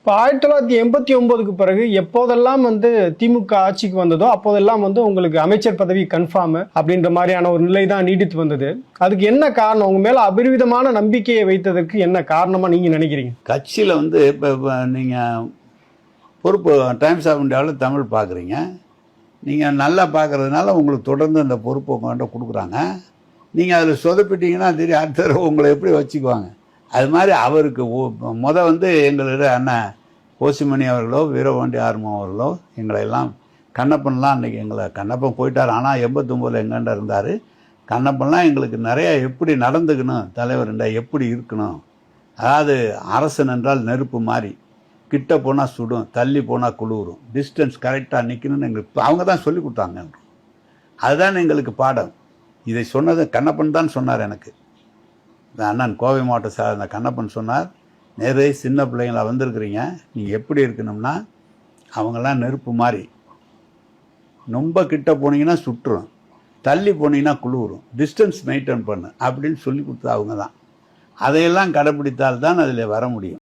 இப்போ ஆயிரத்தி தொள்ளாயிரத்தி எண்பத்தி ஒன்பதுக்கு பிறகு எப்போதெல்லாம் வந்து திமுக ஆட்சிக்கு வந்ததோ அப்போதெல்லாம் வந்து உங்களுக்கு அமைச்சர் பதவி கன்ஃபார்மு அப்படின்ற மாதிரியான ஒரு நிலை தான் நீடித்து வந்தது. அதுக்கு என்ன காரணம்? உங்கள் மேலே அபரிவிதமான நம்பிக்கையை வைத்ததற்கு என்ன காரணமாக நீங்கள் நினைக்கிறீங்க? கட்சியில் வந்து இப்போ நீங்கள் பொறுப்பு டைம்ஸ் ஆஃப் இந்தியாவில் தமிழ் பார்க்குறீங்க நீங்கள் நல்லா பார்க்கறதுனால உங்களுக்கு தொடர்ந்து அந்த பொறுப்பை உங்கள்கிட்ட கொடுக்குறாங்க. நீங்கள் அதில் சொதப்பிட்டீங்கன்னா தெரியும் அடுத்த உங்களை எப்படி வச்சுக்குவாங்க? அது மாதிரி அவருக்கு முத வந்து எங்களோட அண்ணன் கோசிமணி அவர்களோ வீரபாண்டி ஆர்மம் அவர்களோ எங்களை எல்லாம் கண்ணப்பன்லாம் அன்றைக்கி எங்களை கண்ணப்பன் போயிட்டார். ஆனால் எண்பத்தொம்போதில் எங்கண்ட இருந்தார். கண்ணப்பன்லாம் எங்களுக்கு நிறையா எப்படி நடந்துக்கணும் தலைவர்ண்டா எப்படி இருக்கணும். அதாவது அரசன் என்றால் நெருப்பு மாதிரி கிட்ட போனால் சுடும் தள்ளி போனால் குளிரும் டிஸ்டன்ஸ் கரெக்டாக நிற்கணும்னு எங்களுக்கு அவங்க தான் சொல்லி கொடுத்தாங்க. அதுதான் எங்களுக்கு பாடம். இதை சொன்னது கண்ணப்பன் தான் சொன்னார் எனக்கு. அண்ணன் கோவை மாவட்ட சார்ந்த கண்ணப்பன் சொன்னார் நேரே சின்ன பிள்ளைங்களா வந்திருக்கிறீங்க. நீங்கள் எப்படி இருக்கணும்னா அவங்கெல்லாம் நெருப்பு மாதிரி ரொம்ப கிட்ட போனீங்கன்னா சுட்டுரும் தள்ளி போனீங்கன்னா குளிரும். டிஸ்டன்ஸ் மெயின்டைன் பண்ணு. அப்படின்னு சொல்லி கொடுத்தா அவங்க தான் அதையெல்லாம் கடைப்பிடித்தால் தான் அதில் வர முடியும்.